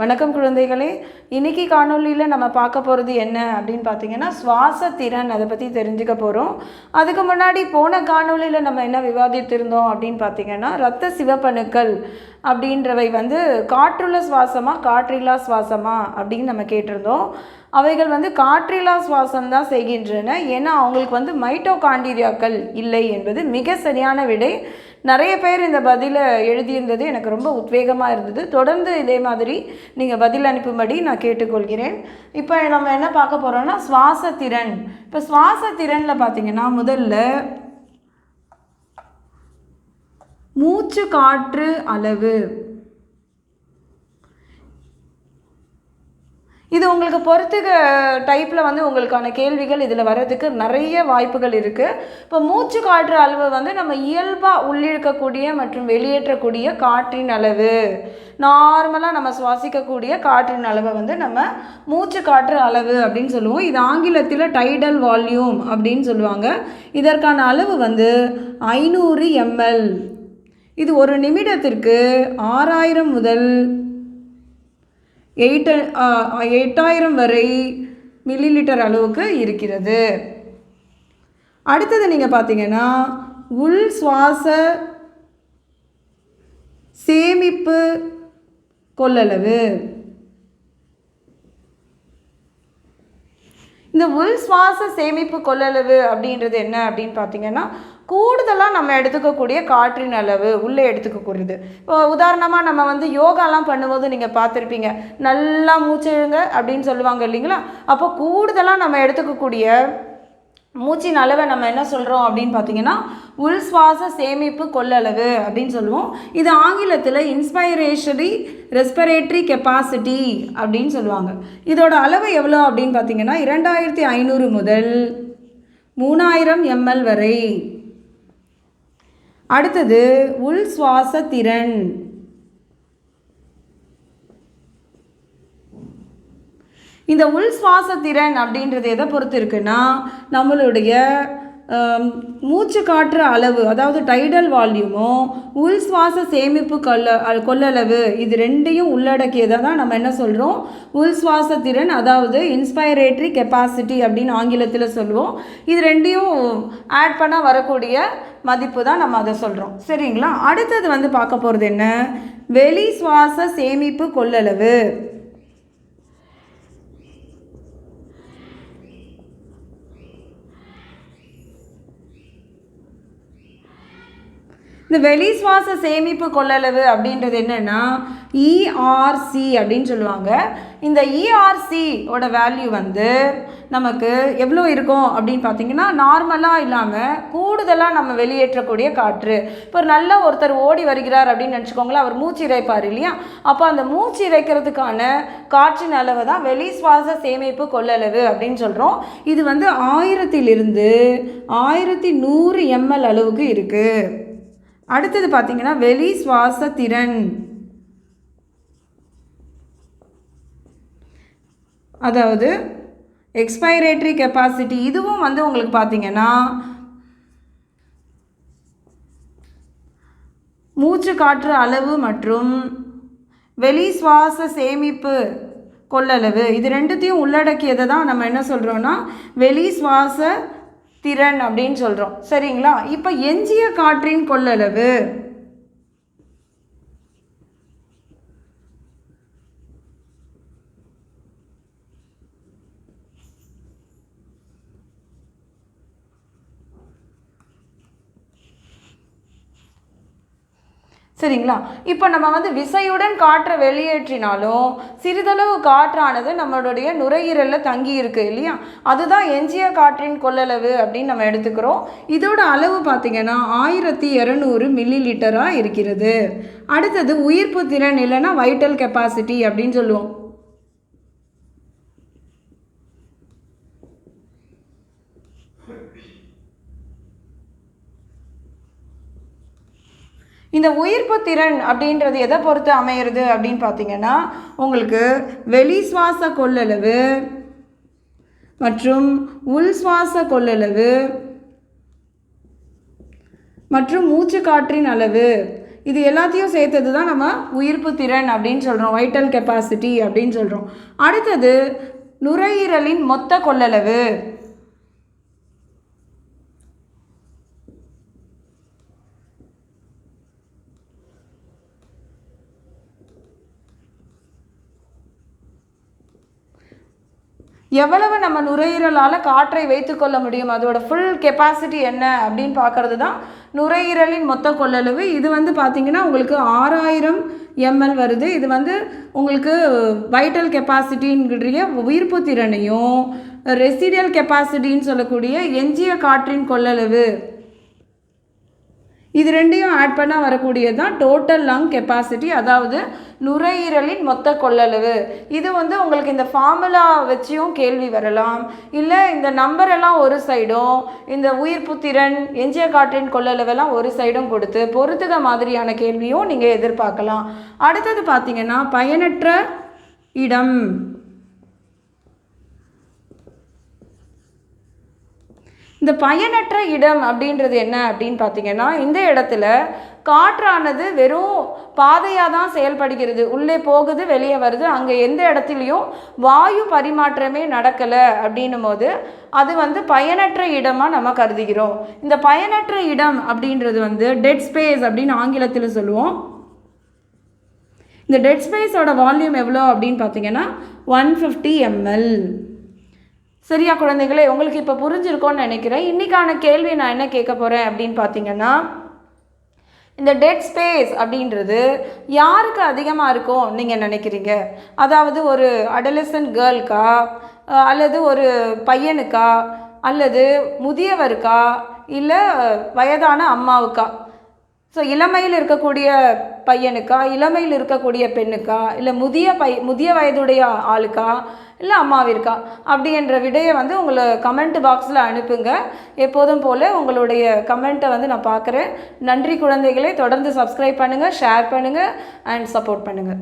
வணக்கம் குழந்தைகளே. இன்னைக்கு காணொளியில் நம்ம பார்க்க போகிறது என்ன அப்படின்னு பார்த்தீங்கன்னா சுவாச திறன் அதை பற்றி தெரிஞ்சுக்க போகிறோம் அதுக்கு முன்னாடி போன காணொளியில் நம்ம என்ன விவாதித்திருந்தோம் அப்படின்னு பார்த்தீங்கன்னா ரத்த சிவப்பணுக்கள் அப்படின்றவை வந்து காற்றுள்ள சுவாசமா காற்றில்லா சுவாசமா அப்படின்னு நம்ம கேட்டிருந்தோம். அவைகள் வந்து காற்றில்லா சுவாசம் தான் செய்கின்றன. ஏன்னா அவங்களுக்கு வந்து மைட்டோகாண்டீரியாக்கள் இல்லை என்பது மிக சரியான விடை. நிறைய பேர் இந்த பதிலை எழுதியிருந்தது எனக்கு ரொம்ப உத்வேகமாக இருந்தது. தொடர்ந்து இதே மாதிரி நீங்கள் பதில் அனுப்பும்படி நான் கேட்டுக்கொள்கிறேன். இப்போ நம்ம என்ன பார்க்க போகிறோம்னா சுவாச திறன் இப்போ சுவாச திறனில் பார்த்தீங்கன்னா முதல்ல மூச்சு காற்று அளவு. இது உங்களுக்கு பொறுத்துக்க டைப்பில் வந்து உங்களுக்கான கேள்விகள் இதில் வர்றதுக்கு நிறைய வாய்ப்புகள் இருக்குது இப்போ மூச்சு காற்று அளவு வந்து நம்ம இயல்பாக உள்ளிழுக்கக்கூடிய மற்றும் வெளியேற்றக்கூடிய காற்றின் அளவு. நார்மலாக நம்ம சுவாசிக்கக்கூடிய காற்றின் அளவை வந்து நம்ம மூச்சு காற்று அளவு அப்படின்னு சொல்லுவோம். இது ஆங்கிலத்தில் டைடல் வால்யூம் அப்படின்னு சொல்லுவாங்க. இதற்கான அளவு வந்து ஐநூறு எம்எல் இது ஒரு நிமிடத்திற்கு ஆறாயிரம் முதல் எயிட் எட்டாயிரம் வரை மில்லி லிட்டர் அளவுக்கு இருக்கிறது. அடுத்தது நீங்கள் பார்த்தீங்கன்னா உள் சுவாச சேமிப்பு கொள்ளளவு. இந்த உள் சுவாச சேமிப்பு கொள்ளளவு அப்படின்றது என்ன அப்படின்னு பார்த்தீங்கன்னா கூடுதலாக நம்ம எடுத்துக்கக்கூடிய காற்றின் அளவு உள்ளே எடுத்துக்கக்கூடியது. இப்போ உதாரணமாக நம்ம வந்து யோகாலாம் பண்ணும்போது நீங்கள் பார்த்துருப்பீங்க நல்லா மூச்சுழுங்க அப்படின்னு சொல்லுவாங்க இல்லைங்களா? அப்போ கூடுதலாக நம்ம எடுத்துக்கக்கூடிய மூச்சின் அளவை நம்ம என்ன சொல்கிறோம் அப்படின்னு பார்த்தீங்கன்னா உள் சுவாச சேமிப்பு கொள்ளளவு அப்படின்னு சொல்லுவோம். இது ஆங்கிலத்தில் இன்ஸ்பைரேஷனரி ரெஸ்பிரேட்டரி கெப்பாசிட்டி அப்படின்னு சொல்லுவாங்க. இதோட அளவு எவ்வளோ அப்படின்னு பார்த்தீங்கன்னா இரண்டாயிரத்தி ஐநூறு முதல் மூணாயிரம் எம்எல் வரை. அடுத்தது உள் சுவாச திறன் இந்த உள் சுவாச திறன் அப்படின்றது எதை பொறுத்து இருக்குன்னா நம்மளுடைய மூச்சு காற்று அளவு அதாவது டைடல் வால்யூமும் உள் சுவாச சேமிப்பு கொள்ள கொள்ளளவு இது ரெண்டையும் உள்ளடக்கியதை தான் நம்ம என்ன சொல்கிறோம் உள் சுவாச திறன் அதாவது இன்ஸ்பைரேட்ரி கெப்பாசிட்டி அப்படின்னு ஆங்கிலத்தில் சொல்லுவோம். இது ரெண்டையும் ஆட் பண்ண வரக்கூடிய மதிப்பு தான் நம்ம அதை சொல்கிறோம் சரிங்களா? அடுத்தது வந்து பார்க்க போகிறது என்ன? வெளி சுவாச சேமிப்பு கொள்ளளவு. இந்த வெளி சுவாச சேமிப்பு கொள்ளளவு அப்படின்றது என்னென்னா இஆர்சி அப்படின்னு சொல்லுவாங்க. இந்த இஆர்சி ஓட வேல்யூ வந்து நமக்கு எவ்வளோ இருக்கும் அப்படின்னு பார்த்தீங்கன்னா நார்மலாக இல்லாமல் கூடுதலாக நம்ம வெளியேற்றக்கூடிய காற்று. இப்போ நல்ல ஒருத்தர் ஓடி வருகிறார் அப்படின்னு நினச்சிக்கோங்களேன் அவர் மூச்சு இறைப்பார் இல்லையா? அப்போ அந்த மூச்சு இறைக்கிறதுக்கான காற்றின் அளவு தான் வெளி சுவாச சேமிப்பு கொள்ளளவு அப்படின்னு சொல்கிறோம் இது வந்து ஆயிரத்திலிருந்து ஆயிரத்தி நூறு எம்எல் அளவுக்கு இருக்குது அடுத்தது பார்த்தீங்கன்னா வெளி சுவாச திறன். அதாவது எக்ஸ்பைரேட்டரி கெப்பாசிட்டி இதுவும் வந்து உங்களுக்கு பார்த்தீங்கன்னா மூச்சு காற்று அளவு மற்றும் வெளி சுவாச சேமிப்பு கொள்ளளவு இது ரெண்டுத்தையும் உள்ளடக்கியதை தான் நம்ம என்ன சொல்கிறோன்னா வெளி சுவாச திறன் அப்படின்னு சொல்கிறோம் சரிங்களா? இப்போ எஞ்சிய காற்றின் கொள்ளளவு? சரிங்களா? இப்போ நம்ம வந்து விசையுடன் காற்றை வெளியேற்றினாலும் சிறிதளவு காற்றானது நம்மளுடைய நுரையீரலில் தங்கி இருக்கு இல்லையா? அதுதான் எஞ்சிய காற்றின் கொள்ளளவு அப்படின்னு நம்ம எடுத்துக்கிறோம். இதோட அளவு பார்த்தீங்கன்னா ஆயிரத்தி இரநூறு மில்லி லிட்டராக இருக்கிறது. அடுத்தது உயிர்ப்பு திறன் இல்லைன்னா வைட்டல் கெப்பாசிட்டி அப்படின்னு சொல்லுவோம். இந்த உயிர்ப்பு திறன் அப்படின்றது எதை பொறுத்து அமையிறது அப்படின்னு பார்த்தீங்கன்னா உங்களுக்கு வெளி சுவாச கொள்ளளவு மற்றும் உள் சுவாச கொள்ளளவு மற்றும் மூச்சு காற்றின் அளவு. இது எல்லாத்தையும் சேர்த்தது தான் நம்ம உயிர்ப்பு திறன் அப்படின்னு சொல்கிறோம் வைட்டல் கெப்பாசிட்டி அப்படின்னு சொல்கிறோம் அடுத்தது நுரையீரலின் மொத்த கொள்ளளவு. எவ்வளவு நம்ம நுரையீரலால் காற்றை வைத்துக்கொள்ள முடியும்? அதோட ஃபுல் கெப்பாசிட்டி என்ன அப்படின்னு பார்க்கறது தான் நுரையீரலின் மொத்த கொள்ளளவு. இது வந்து பார்த்திங்கன்னா உங்களுக்கு ஆறாயிரம் எம்எல் வருது. இது வந்து உங்களுக்கு வைட்டல் கெப்பாசிட்டின்கிற உயிர்ப்பு திறனையும் ரெசிடியல் கெப்பாசிட்டின்னு சொல்லக்கூடிய எஞ்சிய காற்றின் கொள்ளளவு. இது ரெண்டையும் ஆட் பண்ணால் வரக்கூடியது தான் டோட்டல் லங் கெப்பாசிட்டி அதாவது நுரையீரலின் மொத்த கொள்ளளவு. இது வந்து உங்களுக்கு இந்த ஃபார்முலா வச்சியும் கேள்வி வரலாம். இல்லை இந்த நம்பர் எல்லாம் ஒரு சைடும் இந்த உயிர்ப்பு திறன் எஞ்சிய காற்றின் கொள்ளளவெல்லாம் ஒரு சைடும் கொடுத்து பொறுத்துக மாதிரியான கேள்வியும் நீங்கள் எதிர்பார்க்கலாம். அடுத்தது பார்த்தீங்கன்னா பயனற்ற இடம். இந்த பயனற்ற இடம் அப்படின்றது என்ன அப்படின்னு பார்த்தீங்கன்னா இந்த இடத்துல காற்றானது வெறும் பாதையாக தான் செயல்படுகிறது. உள்ளே போகுது வெளியே வருது. அங்கே எந்த இடத்துலையும் வாயு பரிமாற்றமே நடக்கலை அப்படின்னும் போது அது வந்து பயனற்ற இடமாக நம்ம கருதுகிறோம். இந்த பயனற்ற இடம் அப்படின்றது வந்து டெட் ஸ்பேஸ் அப்படின்னு ஆங்கிலத்தில் சொல்லுவோம். இந்த டெட் ஸ்பேஸோட வால்யூம் எவ்வளோ அப்படின்னு பார்த்தீங்கன்னா ஒன் ஃபிஃப்டி எம்எல் சரியா குழந்தைகளே உங்களுக்கு இப்போ புரிஞ்சிருக்கோன்னு நினைக்கிறேன். இன்றைக்கான கேள்வி நான் என்ன கேட்க போகிறேன் அப்படின்னு பார்த்தீங்கன்னா இந்த டெட் ஸ்பேஸ் அப்படின்றது யாருக்கு அதிகமாக இருக்கும் நீங்கள் நினைக்கிறீங்க? அதாவது ஒரு அடலசன்ட் கேர்ள்க்கா அல்லது ஒரு பையனுக்கா அல்லது முதியவருக்கா இல்லை வயதான அம்மாவுக்கா? ஸோ இளமையில் இருக்கக்கூடிய பையனுக்கா இளமையில் இருக்கக்கூடிய பெண்ணுக்கா இல்லை முதிய பை முதிய வயதுடைய ஆளுக்கா இல்லை அம்மாவிற்கா அப்படின்ற விடையை வந்து உங்களை கமெண்ட் பாக்ஸில் அனுப்புங்க. எப்போதும் போல் உங்களுடைய கமெண்ட்டை வந்து நான் பார்க்குறேன். நன்றி குழந்தைகளை தொடர்ந்து சப்ஸ்கிரைப் பண்ணுங்கள் ஷேர் பண்ணுங்கள் அண்ட் சப்போர்ட் பண்ணுங்கள்